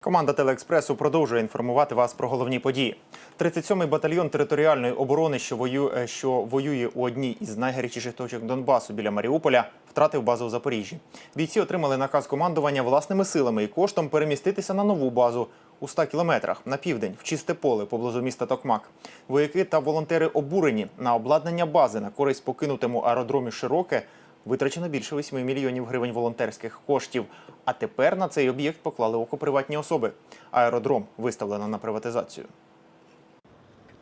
Команда Телеекспресу продовжує інформувати вас про головні події. 37-й батальйон територіальної оборони, що воює, що воює у одній із найгарячіших точок Донбасу біля Маріуполя, втратив базу в Запоріжжі. Бійці отримали наказ командування власними силами і коштом переміститися на нову базу у 100 кілометрах на південь в чисте поле поблизу міста Токмак. Вояки та волонтери обурені на обладнання бази на користь покинутому аеродромі Широке. Витрачено більше 8 мільйонів гривень волонтерських коштів. А тепер на цей об'єкт поклали око приватні особи. Аеродром виставлено на приватизацію.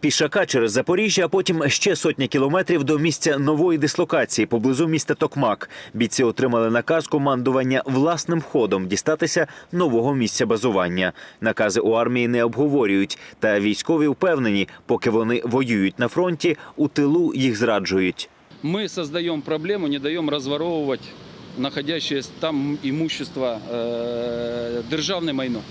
Пішака через Запоріжжя, а потім ще сотня кілометрів до місця нової дислокації поблизу міста Токмак. Бійці отримали наказ командування власним ходом дістатися нового місця базування. Накази у армії не обговорюють, та військові впевнені, поки вони воюють на фронті, у тилу їх зраджують. Мы создаем проблему, не даем разворовывать находящееся там имущество э, державное майно.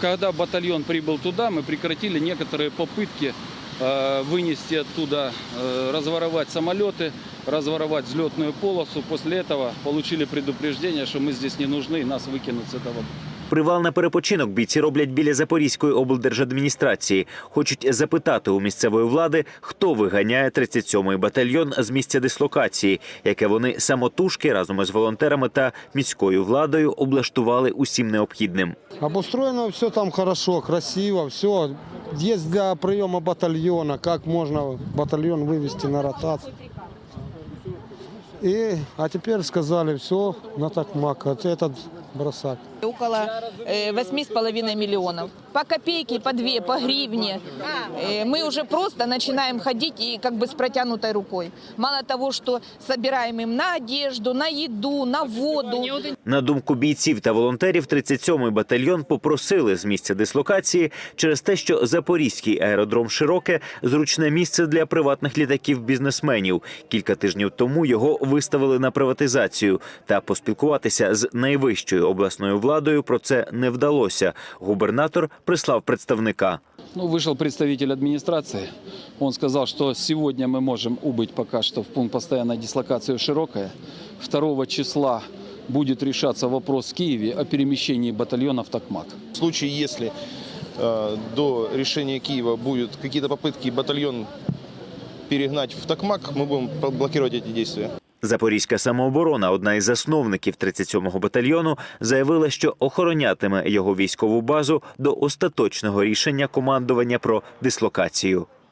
Когда батальон прибыл туда, мы прекратили некоторые попытки э, вынести оттуда, э, разворовать самолеты, разворовать взлетную полосу. После этого получили предупреждение, что мы здесь не нужны нас выкинут с этого Привал на перепочинок бійці роблять біля Запорізької облдержадміністрації. Хочуть запитати у місцевої влади, хто виганяє 37-й батальйон з місця дислокації, яке вони самотужки разом із волонтерами та міською владою облаштували усім необхідним. Обустроено все там хорошо, красиво, все. Есть для приема батальона, как можно батальон вывести на ротацию. И, а теперь сказали, все, на такмак, вот этот бросать. Около э, восьми с половиной миллионов По копейке, по две, по гривне. Э, Мы уже просто начинаем ходить и как бы с протянутой рукой. Мало того, что собираем им на одежду, на еду, на воду. На думку бійців та волонтерів, 37-й батальйон попросили з місця дислокації через те, що Запорізький аеродром Широке зручне місце для приватних літаків бізнесменів. Кілька тижнів тому його виставили на приватизацію. Та поспілкуватися з найвищою обласною владою про це не вдалося. Губернатор прислав представника. Ну, вышел представитель администрации. Он сказал, что сегодня мы можем убыть пока что в пункт постоянной дислокации в Широкое. 2 числа будет решаться вопрос в Киеве о перемещении батальона в Токмак. В случае, если э, до решения Киева будут какие-то попытки батальон перегнать в Токмак, мы будем блокировать эти действия. Запорізька самооборона, одна із засновників 37-го батальйону, заявила, що охоронятиме його військову базу до остаточного рішення командування про дислокацію.